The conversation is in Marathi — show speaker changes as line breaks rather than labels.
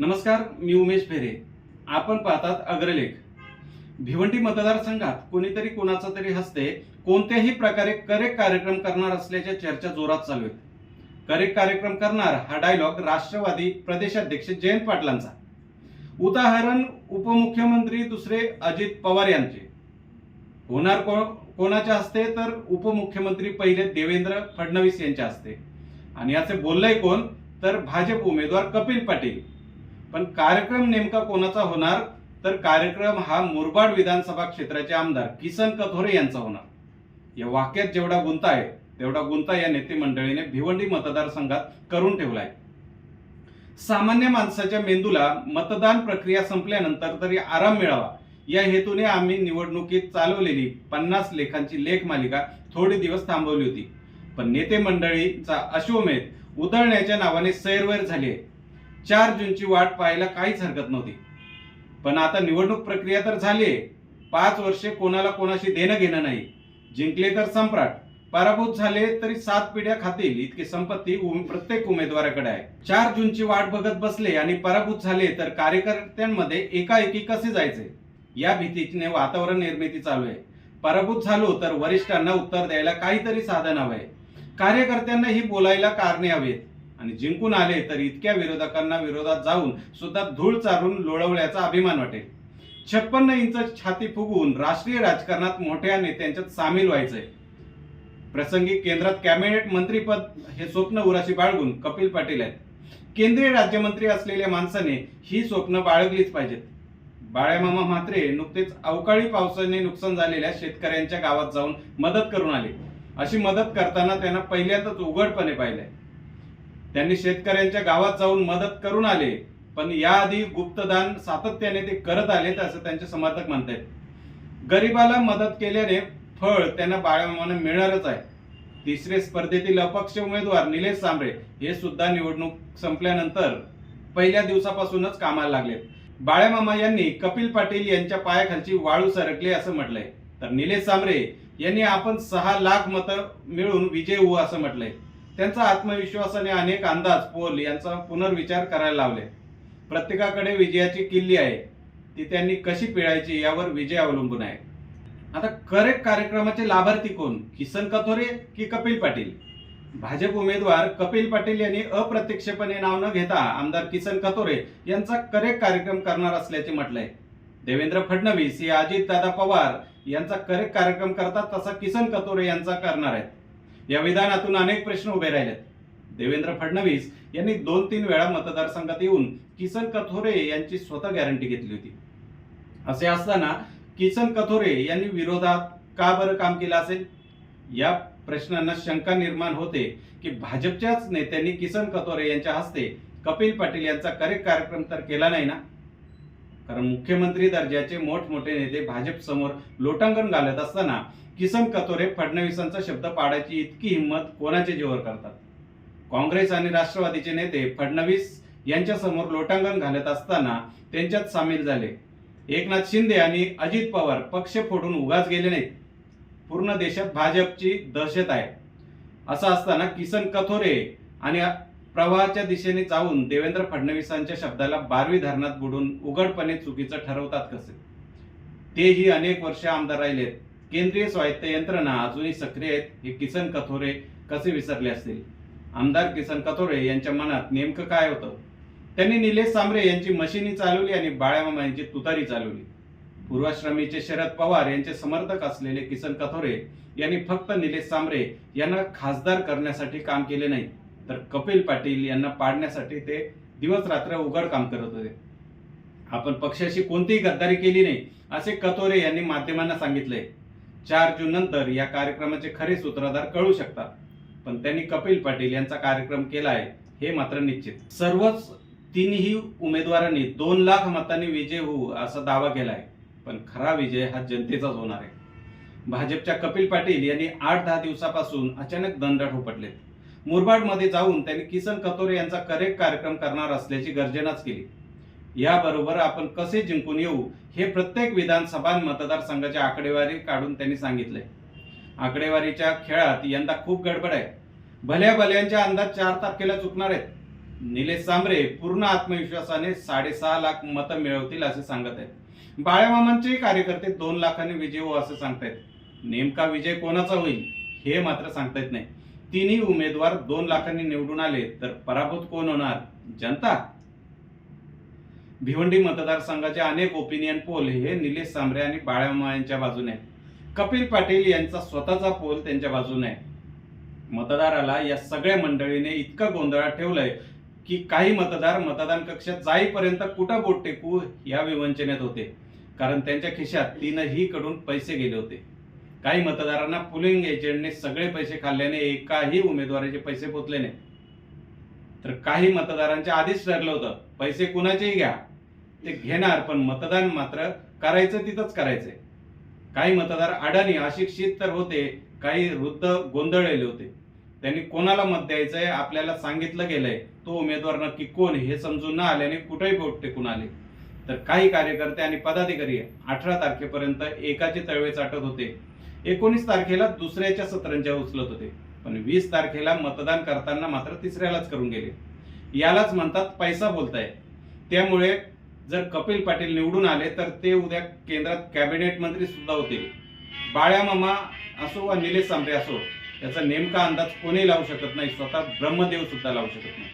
नमस्कार मी उमेश फेरे आपण पाहतात अग्रलेख. भिवंडी मतदारसंघात कोणीतरी कोणाचा तरी हस्ते कोणत्याही प्रकारे करेक्ट कार्यक्रम करणार असल्याच्या चर्चा जोरात चालू आहेत. करेक्ट कार्यक्रम करणार हा डायलॉग राष्ट्रवादी प्रदेशाध्यक्ष जयंत पाटलांचा. उदाहरण उपमुख्यमंत्री दुसरे अजित पवार यांचे. होणार को कोणाच्या हस्ते तर उपमुख्यमंत्री पहिले देवेंद्र फडणवीस यांच्या हस्ते. आणि याचे बोललंय कोण? तर भाजप उमेदवार कपिल पाटील. पण कार्यक्रम नेमका कोणाचा होणार? तर कार्यक्रम हा मुरबाड विधानसभा क्षेत्राचे आमदार किसन कथोरे यांचा होणार. या वाक्यात जेवढा गुंता आहे तेवढा गुंता या नेते मंडळीने भिवंडी मतदारसंघात करून ठेवलाय. सामान्य माणसाच्या मेंदूला मतदान प्रक्रिया संपल्यानंतर तरी आराम मिळावा. या हेतूने आम्ही निवडणुकीत चालवलेली पन्नास लेखांची लेख मालिका थोडे दिवस थांबवली होती. पण नेते मंडळीचा अश्वमेध उधळण्याच्या नावाने सैरवैर झाली आहे. चार जूनची वाट पाहायला काहीच हरकत नव्हती. पण आता निवडणूक प्रक्रिया तर झाली आहे. पाच वर्षे कोणाला कोणाशी देणं घेणं नाही. जिंकले तर सम्राट पराभूत झाले तरी सात पिढ्या खातील इतकी संपत्ती प्रत्येक उमेदवाराकडे आहे. चार जूनची वाट बघत बसले आणि पराभूत झाले तर कार्यकर्त्यांमध्ये एकाएकी कसे जायचे? या भीतीने वातावरण निर्मिती चालू आहे. पराभूत झालो तर वरिष्ठांना उत्तर द्यायला काहीतरी साधन हवंय. कार्यकर्त्यांनाही बोलायला कारणे हवेत. आणि जिंकून आले तर इतक्या विरोधकांना विरोधात जाऊन सुद्धा धूळ चारून लोळवल्याचा अभिमान वाटेल. छप्पन्न इंच छाती फुगवून राष्ट्रीय राजकारणात मोठ्या नेत्यांच्यात सामील व्हायचंय. प्रसंगी केंद्रात कॅबिनेट मंत्रीपद हे स्वप्न उराशी बाळगून कपिल पाटील आहेत. केंद्रीय राज्यमंत्री असलेल्या माणसाने ही स्वप्न बाळगलीच पाहिजेत. बाळ्यामामा म्हात्रे नुकतेच अवकाळी पावसाने नुकसान झालेल्या शेतकऱ्यांच्या गावात जाऊन मदत करून आले. अशी मदत करताना त्यांना पहिल्यातच उघडपणे पाहिलंय. त्यांनी शेतकऱ्यांच्या गावात जाऊन मदत करून आले पण याआधी गुप्तदान सातत्याने ते करत आलेत असं त्यांचे समर्थक म्हणतायत. गरिबाला मदत केल्याने फळ त्यांना बाळामामाने मिळणारच आहे. तिसरे स्पर्धेतील अपक्ष उमेदवार निलेश सांबळे हे सुद्धा निवडणूक संपल्यानंतर पहिल्या दिवसापासूनच कामाला लागलेत बाळ्यामामा यांनी कपिल पाटील यांच्या पायाखालची वाळू सरकली असं म्हटलंय. तर निलेश सांबरे यांनी आपण सहा लाख मतं मिळून विजय होऊ असं म्हटलंय. त्यांचा आत्मविश्वासाने अनेक अंदाज पोल यांचा पुनर्विचार करायला लावले. प्रत्येकाकडे विजयाची किल्ली आहे. ती त्यांनी कशी पिळायची यावर विजय अवलंबून आहे. आता करेक्ट कार्यक्रमाचे लाभार्थी कोण? किसन कथोरे की कपिल पाटील? भाजप उमेदवार कपिल पाटील यांनी अप्रत्यक्षपणे नाव न घेता आमदार किसन कथोरे यांचा करेक्ट कार्यक्रम करणार असल्याचे म्हटलंय. देवेंद्र फडणवीस हे अजितदादा पवार यांचा करेक्ट कार्यक्रम करतात तसा किसन कथोरे यांचा करणार आहेत. या विधानातून अनेक प्रश्न उभे राहिलेत. देवेंद्र फडणवीस यांनी दोन तीन वेळा मतदारसंघात येऊन किसन कथोरे यांची स्वतः गॅरंटी घेतली होती. असे असताना किसन कथोरे यांनी विरोधात का बरं काम केलं असेल? या प्रश्नांना शंका निर्माण होते की भाजपच्याच नेत्यांनी किसन कथोरे यांच्या हस्ते कपिल पाटील यांचा करेक्ट कार्यक्रम तर केला नाही ना? कारण मुख्यमंत्री दर्जाचे मोठमोठे नेते भाजप समोर लोटांगण घालत असताना किसन कथोरे फडणवीसांचा शब्द पाडायची इतकी हिंमत कोणाच्या जीवर करतात? काँग्रेस आणि राष्ट्रवादीचे नेते फडणवीस यांच्यासमोर लोटांगण घालत असताना त्यांच्यात सामील झाले. एकनाथ शिंदे आणि अजित पवार पक्ष फोडून उगाच गेले नाहीत. पूर्ण देशात भाजपची दहशत आहे. असं असताना किसन कथोरे आणि प्रवाहाच्या दिशेने जाऊन देवेंद्र फडणवीसांच्या शब्दाला बारवी धरणात बुडून उघडपणे चुकीचं ठरवतात कसे? तेही अनेक वर्ष आमदार राहिलेत. केंद्रीय स्वायत्त यंत्रणा अजूनही सक्रिय आहेत. हे किसन कथोरे कसे विसरले असतील? आमदार किसन कथोरे यांच्या मनात नेमकं काय होतं? त्यांनी निलेश सांबरे यांची मशिनी चालवली आणि बाळ्यामामा यांची तुतारी चालवली. पूर्वाश्रमीचे शरद पवार यांचे समर्थक असलेले किसन कथोरे यांनी फक्त निलेश सांबरे यांना खासदार करण्यासाठी काम केले नाही. तर कपिल पाटील यांना पाडण्यासाठी ते दिवस रात्र उघड काम करत होते. आपण पक्षाशी कोणतीही गद्दारी केली नाही असे कथोरे यांनी माध्यमांना सांगितले चार जून नंतर या कार्यक्रमाचे खरे सूत्रधार कळू शकतात. पण त्यांनी कपिल पाटील यांचा कार्यक्रम केला आहे हे मात्र निश्चित. सर्वच तिन्ही उमेदवारांनी दोन लाख मतांनी विजय होऊ असा दावा केला आहे पण खरा विजय हा जनतेचाच होणार आहे. भाजपच्या कपिल पाटील यांनी आठ दहा दिवसापासून अचानक दंडट उपटलेत मुरबाडमध्ये जाऊन त्यांनी किसन कतोरे यांचा करेक्ट कार्यक्रम करणार असल्याची गर्जनाच केली. याबरोबर आपण कसे जिंकून येऊ हे प्रत्येक विधानसभा मतदारसंघाच्या आकडेवारी काढून त्यांनी सांगितले. आकडेवारीच्या खेळात यंदा खूप गडबड आहे. भल्या भल्यांच्या अंदाज चार तारखेला चुकणार आहेत. निलेश सांबरे पूर्ण आत्मविश्वासाने साडेसहा लाख मतं मिळवतील असे सांगत आहेत. बाळ्यामामांचे कार्यकर्ते दोन लाखांनी विजय हो असे सांगतायत. नेमका विजय कोणाचा होईल हे मात्र सांगता येत नाही. तिन्ही उमेदवार दोन लाखांनी निवडून आले तर पराभूत कोण होणार? जनता? भिवंडी मतदारसंघाचे अनेक ओपिनियन पोल हे निलेश सांबरे आणि बाळ्यामामा यांच्या बाजूने आहेत. कपिल पाटील यांचा स्वतःचा पोल त्यांच्या बाजूने आहे. मतदाराला या सगळ्या मंडळीने इतकं गोंधळात ठेवलंय की काही मतदार मतदान कक्षात जाईपर्यंत कुठं बोट टेकू या विवंचनेत होते. कारण त्यांच्या खिशात तीनही कडून पैसे गेले होते. काही मतदारांना पुलिंग एजंटने सगळे पैसे खाल्ल्याने एकाही उमेदवाराचे पैसे पोचले नाही तर काही मतदारांच्या आधीच ठरलं होतं पैसे कुणाचेही घ्या. ते घेणार पण मतदान मात्र करायचं तिथंच करायचंय. काही मतदार अडाणी अशिक्षित तर होते काही वृद्ध गोंधळलेले होते. त्यांनी कोणाला मत द्यायचंय आपल्याला सांगितलं गेलंय तो उमेदवार नक्की कोण हे समजून न आल्याने कुठेही बोट टेकून आले. तर काही कार्यकर्ते आणि पदाधिकारी अठरा तारखेपर्यंत एकाचे तळवे चाटत होते. एकोणीस तारखेला दुसऱ्याच्या सतरंजा उचलत होते. पण वीस तारखेला मतदान करताना मात्र तिसऱ्यालाच करून गेले. यालाच म्हणतात पैसा बोलताय. त्यामुळे जर कपिल पाटील निवडून आले तर ते उद्या केंद्रात कॅबिनेट मंत्री सुद्धा होतील. बाळ्यामामा असो वा निलेश सांबरे असो याचा नेमका अंदाज कोणी लावू शकत नाही? स्वतः ब्रह्मदेव सुद्धा लावू शकत नाही.